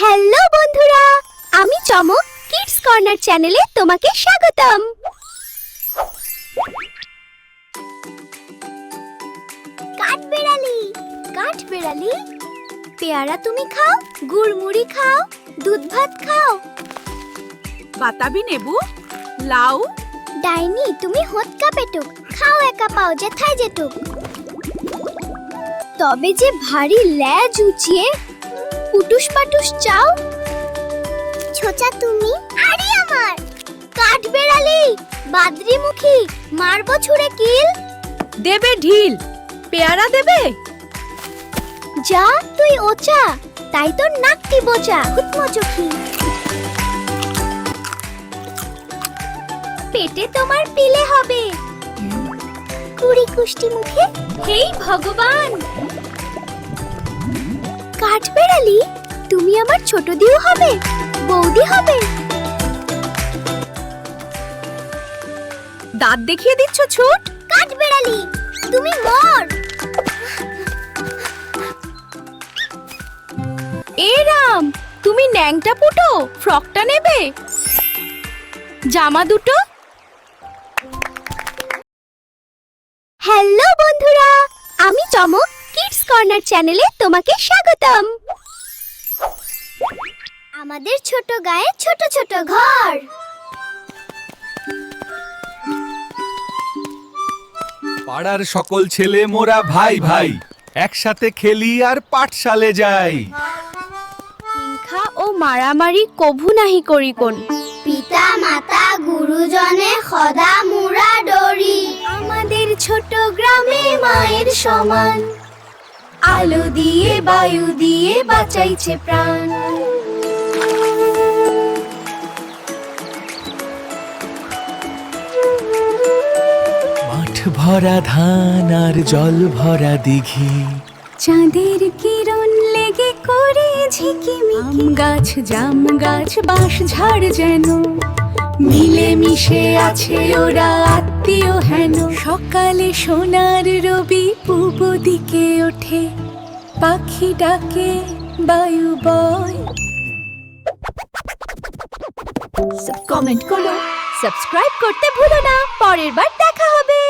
Hello বন্ধুরা আমি চমক কিডস কর্নার চ্যানেলে তোমাকে স্বাগতম। কাঠবেড়ালি কাঠবেড়ালি পেয়ারা তুমি খাও গুড়মুড়ি খাও দুধ ভাত খাও। বাতাবি নেবু লাউ। ডাইনি তুমি হতকা পেটুক খাও একা পাও যে যেথায় যেটুক তবে যে ভারী ল্যাজ উঁচিয়ে পুটুস পাটুস চাও? ছোচা তুমি? আরে আমার! কাঠ বেড়ালি বাদ্রিমুখী মারবো ছুড়ে কিল? দেবে ঢিল। পেয়ারা দেবে? যা তুই ওচা তাই তোর নাকটি বোচা হুতমো চোখি পেটে তোমার পিলে হবে। কুড়ি কুষ্টি মুখে হেই ভগবান! কাঠ বেড়ালি? তুমি আমার ছোট দিও হবে, বৌদি হবে। দাঁত দেখিয়ে দিচ্ছ ছোট? কাঠ বেড়ালি, তুমি মর। এ রাম, তুমি ন্যাংটা পুটো, ফ্রকটা নেবে? জামা দুটো? হ্যালো বন্ধুরা, আমি চমক। কর্নার চ্যানেলে তোমাকে স্বাগতম। আমাদের ছোট গায়ে ছোট ছোট ঘর। পাড়ার সকল ছেলে মোরা ভাই ভাই একসাথে খেলি আর পাঠশালে যাই। হিংসা ও মারামারি কভু নাহি করি কোন। পিতা মাতা গুরুজনে সদা মুরা ডরি। আমাদের ছোট গ্রামে মায়ের সমান। আলো দিয়ে বায়ু দিয়ে বাঁচাইছে প্রাণ। মাঠ ভরা ধান আর জল ভরা দিঘি। চাঁদের কিরণ লেগে করে ঝিকিমিকি গাছ জাম গাছ বাঁশ ঝাড় যেন। মিশে আছে ওরা আত্মীয় হেন। সকালে সোনার রবি পূব দিকে ওঠে। পাখি ডাকে বায়ু বয়। কমেন্ট করো সাবস্ক্রাইব করতে ভুলো না। পরের বার দেখা হবে।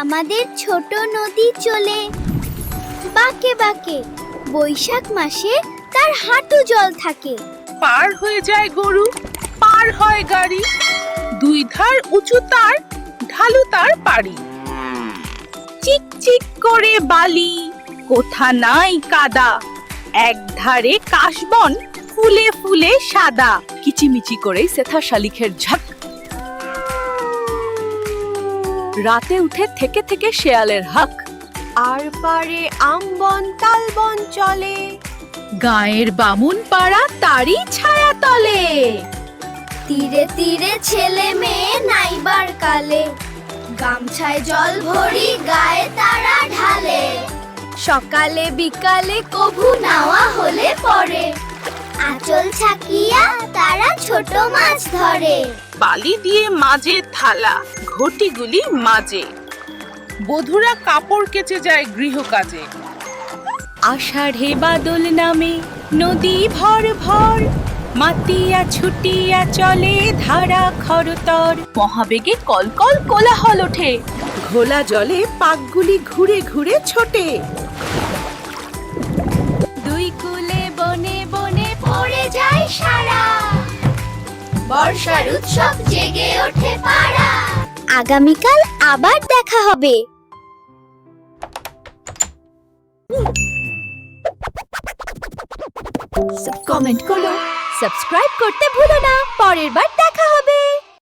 আমাদের ছোট নদী চলে। বাঁকে বাঁকে বৈশাখ মাসে তার হাঁটু জল থাকে। পার হয়ে যায় গরু। পার হয় গাড়ি দুই ধার উঁচু তার ঢালু তার পাড়ি। চিক চিক করে বালি কোথা নাই কাদা। এক ধারে কাশবন ফুলে ফুলে সাদা। কিচিমিচি করে সেথা শালিখের ঝাক। রাতে উঠে থেকে থেকে শেয়ালের হাক। আর পারে আমবন তালবন চলে। গায়ের বামুন পাড়া তারই ছায়া তলে। তীরে তীরে ছেলে মেয়ে নাইবার কালে। গামছায় জল ভরি গায়ে তারা ঢালে। সকালে বিকালে কভু নাওয়া হলে পরে। আঁচল ছাকিয়া তারা ছোট মাছ ধরে। বালি দিয়ে মাঝে থালা, ঘটিগুলি মাঝে। বধুরা কাপড় কেচে যায় গৃহকাজে। আষাঢ়ে বাদল নামে, নদী ভর ভর। মাতিয়া ছুটিয়া চলে ধারা খরতর। মহাবেগে কলকল কোলাহল ওঠে। ঘোলা জলে পাকগুলি ঘুরে ঘুরে ছোটে। দুই কুলে বনে বনে পড়ে যায় সারা। বর্ষার উৎসব জেগে ওঠে পাড়া। আগামীকাল আবার দেখা হবে। কমেন্ট করো। সাবস্ক্রাইব করতে ভুলো না। পরের বার দেখা হবে।